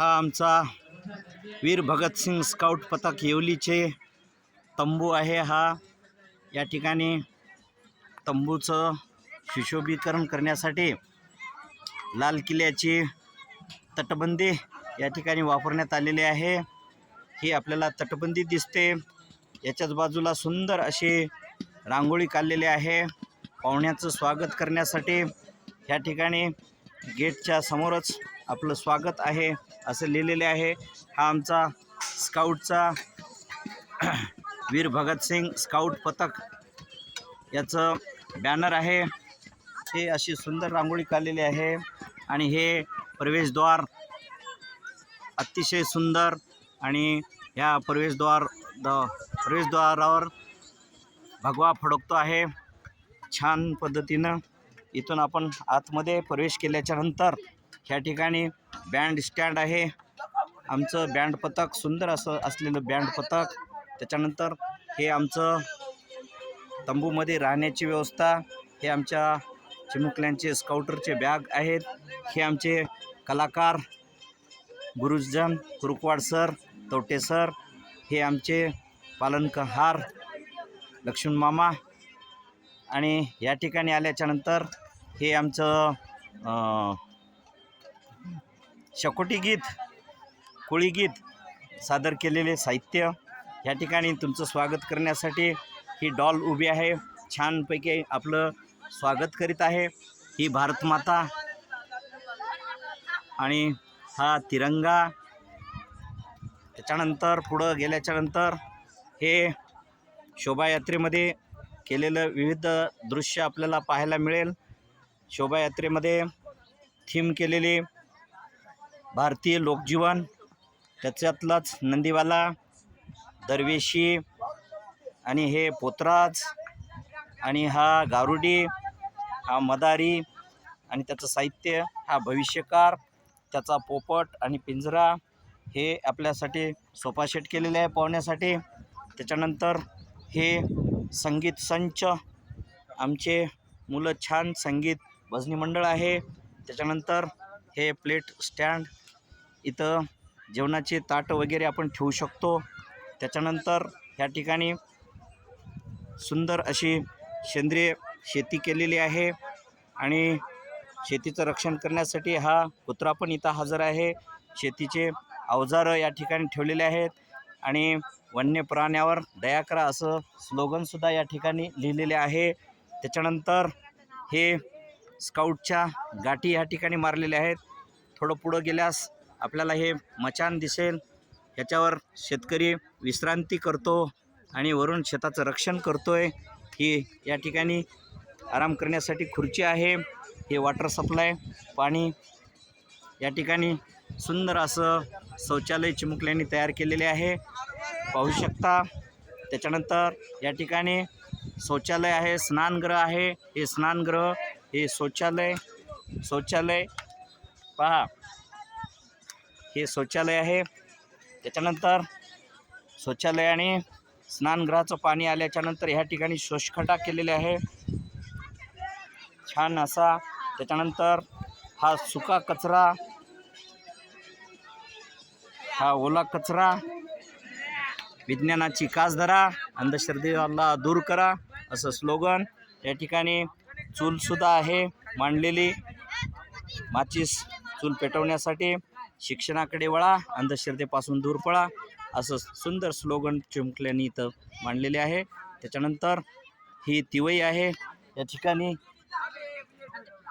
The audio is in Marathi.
हा आमचा वीर भगतसिंग स्काउट पथक येवलीचे तंबू आहे हा. या ठिकाणी तंबूचं सुशोभीकरण करण्यासाठी लाल किल्ल्याची तटबंदी या ठिकाणी वापरण्यात आलेली आहे. ही आपल्याला तटबंदी दिसते. याच्याच बाजूला सुंदर अशी रांगोळी काढलेली आहे. पाहुण्याचं स्वागत करण्यासाठी ह्या ठिकाणी गेटच्या समोरच आपलं स्वागत आहे असं लिहिलेले आहे. हा आमचा स्काउटचा वीर भगतसिंग स्काउट पथक याचं बॅनर आहे. हे अशी सुंदर रांगोळी काढलेली आहे आणि हे प्रवेशद्वार अतिशय सुंदर आणि ह्या प्रवेशद्वार द प्रवेशद्वारावर भगवा फडकतो आहे. छान पद्धतीनं इथून आपण आतमध्ये प्रवेश केल्याच्यानंतर ह्या ठिकाणी बँड स्टँड आहे. आमचं बँड पथक सुंदर असं असलेलं बँड पथक. त्याच्यानंतर हे आमचं तंबूमध्ये राहण्याची व्यवस्था. हे आमच्या चिमुकल्यांचे स्काउटरचे बॅग आहेत. हे आमचे कलाकार गुरुजन कुरुकवाड सर तवटे सर हे आमचे पालनकहार लक्ष्मण मामा. आणि या ठिकाणी आल्याच्यानंतर हे आमचं शकोटी गीत कोळी गीत सादर केलेले साहित्य. या ठिकाणी तुमचं स्वागत करण्यासाठी ही डॉल उभी आहे. छानपैकी आपलं स्वागत करीत आहे. ही भारतमाता आणि हा तिरंगा. त्याच्यानंतर पुढं गेल्याच्यानंतर हे शोभायात्रेमध्ये केलेलं विविध दृश्य आपल्याला पाहायला मिळेल. शोभायात्रेमध्ये थीम केलेली भारतीय लोकजीवन त्याच्यातलाच नंदीवाला दरवेशी आणि हे पोतराज आणि हा गारुडी हा मदारी आणि त्याचं साहित्य हा भविष्यकार त्याचा पोपट आणि पिंजरा हे आपल्यासाठी सोफासेट केलेले आहे पाहण्यासाठी. त्याच्यानंतर हे संगीत संच आमचे मुलं छान संगीत भजनी मंडळ आहे. त्याच्यानंतर हे प्लेट स्टँड इथं जेवणाचे ताटं वगैरे आपण ठेवू शकतो. त्याच्यानंतर ह्या ठिकाणी सुंदर अशी सेंद्रिय शेती केलेली आहे आणि शेतीचं रक्षण करण्यासाठी हा कुत्रा पण इथं हजर आहे. शेतीचे अवजारं या ठिकाणी ठेवलेले आहेत आणि वन्य प्राण्यावर दया करा असं स्लोगनसुद्धा या ठिकाणी लिहिलेले आहे. त्याच्यानंतर हे स्काउटच्या गाठी या ठिकाणी मारलेल्या आहेत. थोडं पुढं गेल्यास आपल्याला हे मचान दिसेल. ह्याच्यावर शेतकरी विश्रांती करतो आणि वरून शेताचं रक्षण करतो आहे ही या ठिकाणी आराम करण्यासाठी खुर्ची आहे. हे वॉटर सप्लाय पाणी या ठिकाणी सुंदर असं शौचालय चिमुकल्यांनी तयार केलेले आहे. पाहू शकता त्याच्यानंतर या ठिकाणी शौचालय आहे स्नानगृह आहे. हे स्नानगृह हे शौचालय शौचालय. पहा हे शौचालय आहे. त्याच्यानंतर शौचालयाने स्नानगृहाचं पाणी आल्याच्यानंतर ह्या ठिकाणी शोषखटा केलेले आहे. छान असा. त्याच्यानंतर हा सुका कचरा हा ओला कचरा विज्ञानाची कास धरा अंधश्रद्धेला दूर करा असं स्लोगन. या ठिकाणी चूलसुद्धा आहे मांडलेली. माचीस चूल पेटवण्यासाठी. शिक्षणाकडे वळा अंधश्रद्धेपासून दूर पळा असं सुंदर स्लोगन चिमकल्यांनी इथं मांडलेले आहे. त्याच्यानंतर ही तिवई आहे. या ठिकाणी